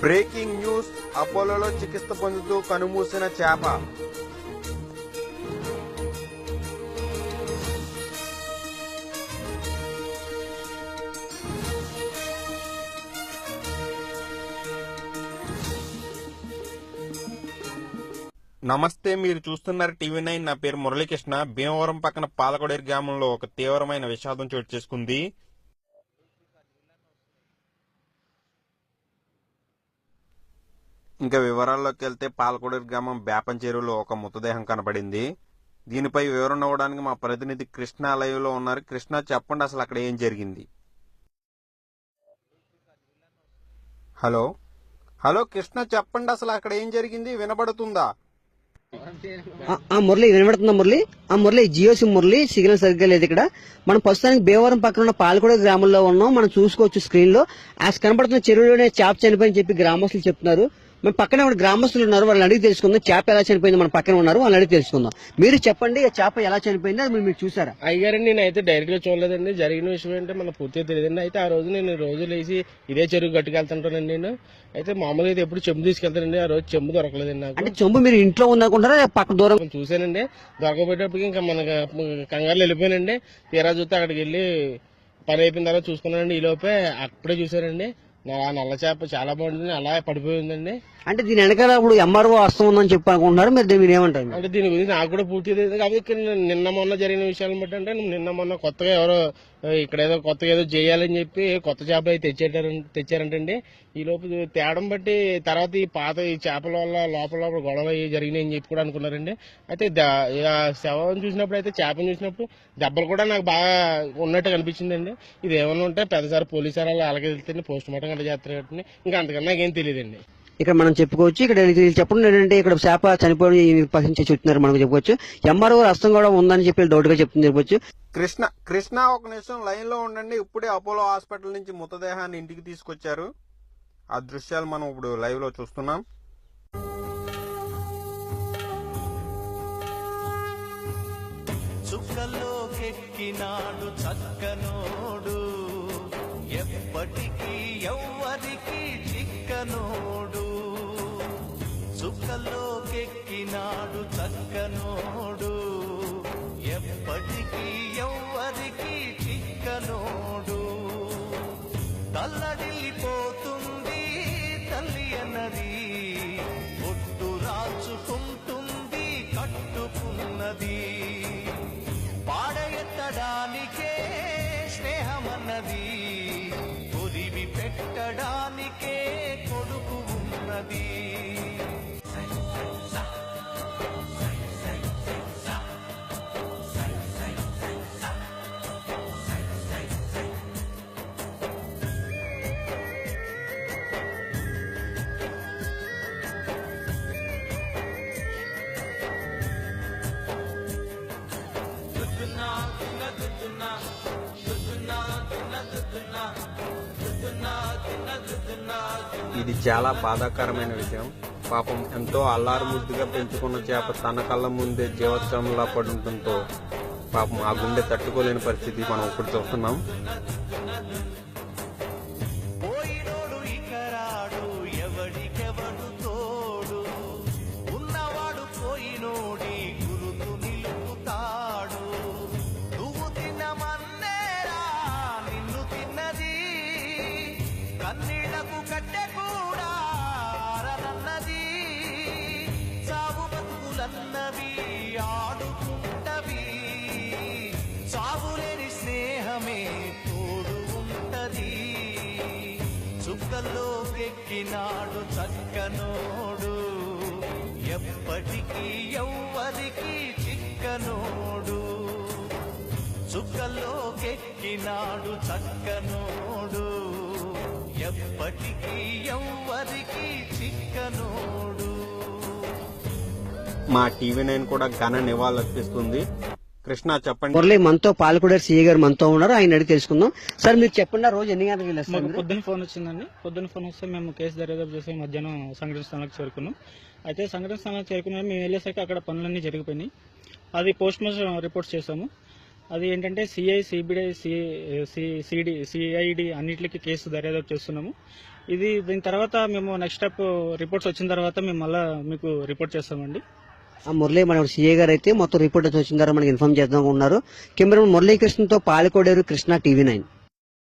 Breaking news అపోలోలో చికిత్స పొందుతూ కనుమూసిన చేప. నమస్తే మీరు చూస్తున్నారు టీవీ నైన్. నా పేరు మురళీకృష్ణ. భీమవరం పక్కన పాలకొడేరు గ్రామంలో ఒక తీవ్రమైన విషాదం చోటు చేసుకుంది. ఇంకా వివరాల్లోకి వెళ్తే పాలకొడేరు గ్రామం బేపం చెరువులో ఒక మృతదేహం కనబడింది. దీనిపై వివరణ ఇవ్వడానికి మా ప్రతినిధి కృష్ణ లో ఉన్నారు. కృష్ణ చెప్పండి అసలు అక్కడ ఏం జరిగింది? హలో? హలో కృష్ణ చెప్పండి అసలు అక్కడ ఏం జరిగింది? వినబడుతుందా? ఆ- మురళి వినబడుతుందా మురళి? ఆ Murali Jio SIM Murali signal సరిగ్గా లేదు ఇక్కడ. మనం ప్రస్తుతానికి భీమవరం పక్కన ఉన్న పాలకొడ గ్రామంలో ఉన్నాం. మనం చూసుకోవచ్చు స్క్రీన్లో ఆ కనబడుతున్న చెరువులోనే చేప చనిపోయి చెప్పి గ్రామస్తులు చెప్తున్నారు. మన పక్కనే గ్రామస్తులు ఉన్నారు వాళ్ళని అడిగి తెలుసుకుందాం. చేప ఎలా చనిపోయింది మన పక్కన ఉన్నారు వాళ్ళని అడిగి తెలుసుకుందాం. మీరు చెప్పండి ఆ చేప ఎలా చనిపోయింది అది మీరు చూసారా? అయ్యారండి నేను అయితే డైరెక్ట్గా చూడలేదండి. జరిగిన విషయం ఏంటంటే మన పూర్తిగా తెలియదండి. అయితే ఆ రోజు నేను రోజు లేచి ఇదే చెరువు గట్టుకెళ్తుంటానండి నేను. అయితే మామూలుగా అయితే ఎప్పుడు చెంబు తీసుకెళ్తానండి. ఆ రోజు చెంబు దొరకలేదండి నాకు. అంటే చెంబు మీరు ఇంట్లో ఉందనుకుంటారా పక్క దూరం? కొంచెం చూశానండి. దొరకపోయేటప్పటికి ఇంకా మన కంగారులో వెళ్ళిపోయానండి. తీరా చూస్తే అక్కడికి వెళ్ళి పని అయిపోయిన తర్వాత చూసుకున్నానండి. ఈ లోపే అప్పుడే చూసానండి నల్ల చేప చాలా బాగుంటుంది. అలా పడిపోయిందండి అంటే దీని వెనకాల ఇప్పుడు ఎంఆర్ఓ వస్తూ ఉందని చెప్పి అనుకుంటున్నారు మీరు మీరు? ఏమంటారు అంటే దీని గురించి నాకు కూడా పూర్తి తెలియదు కాబట్టి నిన్న మొన్న జరిగిన విషయాలను బట్టి అంటే నిన్న మొన్న కొత్తగా ఎవరో ఇక్కడ ఏదో కొత్తగా ఏదో చేయాలని చెప్పి కొత్త చేపలు అయితే తెచ్చారు తెచ్చారంటండి. ఈ లోపు తేడం బట్టి తర్వాత ఈ పాత ఈ చేపల వల్ల లోపల లోపల గొడవ జరిగినాయి అని చెప్పి కూడా అనుకున్నారండి. అయితే శవం చూసినప్పుడు అయితే చేపను చూసినప్పుడు దెబ్బలు కూడా నాకు బాగా ఉన్నట్టు కనిపించిందండి. ఇది ఏమైనా ఉంటే పెద్దసారి పోలీసు వాళ్ళు అలాగే వెళ్తే పోస్ట్ మార్టం అట్లా చేస్తారు కాబట్టి ఇంకా అంతకన్నా నాకేం తెలియదండి. ఇక్కడ మనం చెప్పుకోవచ్చు ఇక్కడ చెప్పడం ఏంటంటే ఇక్కడ చేప చనిపోయి పసించి చెప్తున్నారు మనకు చెప్పుకోవచ్చు. ఎంఆర్ఓ రస్తం కూడా ఉందని చెప్పి డౌట్గా చెప్తుంది చెప్పొచ్చు కృష్ణ కృష్ణ ఒక నిమిషం లైన్లో ఉండండి. ఇప్పుడే అపోలో హాస్పిటల్ నుంచి మృతదేహాన్ని ఇంటికి తీసుకొచ్చారు. ఆ దృశ్యాలు మనం ఇప్పుడు లైవ్లో చూస్తున్నాం. చుక్కలోకెక్కినాడు చక్కనోడు. ఎప్పటికీ ఎవ్వరికి చిక్కనోడు. సుఖలోకెక్కినాడు చక్కనోడు. ఎప్పటికీ ఎవ్వరికి చిక్కనోడు. తల్లడి ఇది చాలా బాధాకరమైన విషయం. పాపం ఎంతో అల్లారు ముద్దుగా పెంచుకున్న చేప తన కళ్ళ ముందే జీవోత్సవంలా పడుండటంతో పాపం ఆ గుండె తట్టుకోలేని పరిస్థితి మనం ఇప్పుడు చూస్తున్నాం. చుక్కల్లోకెక్కినాడు చక్కనోడు. ఎప్పటికీ ఎవ్వరికి చిక్కనోడు. చుక్కలోకెక్కినాడు చక్కనోడు. ఎప్పటికీ ఎవ్వరికి చిక్కనోడు. మా టీవీ నైన్ కూడా ఘన నివాళులర్పిస్తుంది. కృష్ణ చెప్పండి. మురళి మనతో పాలకొడేరు సీఏ గారు మనతో ఉన్నారు. ఆయన అడిగి తెలుసుకుందాం. సార్ మీరు చెప్పండి రోజు ఎన్ని గంటలకు సార్ పొద్దున్న ఫోన్ వచ్చిందండి. పొద్దున్న ఫోన్ వస్తే మేము కేసు దర్యాప్తు చేసి మధ్యాహ్నం సంఘటన స్థలానికి చేరుకున్నాం. అయితే సంఘటన స్థలానికి చేరుకున్న. మేము వెళ్ళేసరికి అక్కడ పనులన్నీ జరిగిపోయినాయి. అది పోస్ట్ మార్టం రిపోర్ట్ చేసాము అది ఏంటంటే సిఐ సిబిఐ సిడి సిఐడి అన్నిటికీ కేసు దర్యాప్తు చేస్తున్నాము. ఇది దీని తర్వాత మేము నెక్స్ట్ స్టెప్ రిపోర్ట్స్ వచ్చిన తర్వాత మేము మళ్ళీ మీకు రిపోర్ట్ చేస్తామండి. ఆ మురళి మన సీఏ గారు అయితే మొత్తం రిపోర్ట్ వచ్చిన తర్వాత మనకి ఇన్ఫార్మ్ చేద్దాం ఉన్నారు కెమెరా మురళీకృష్ణతో పాలకోడేరు కృష్ణ టీవీ నైన్.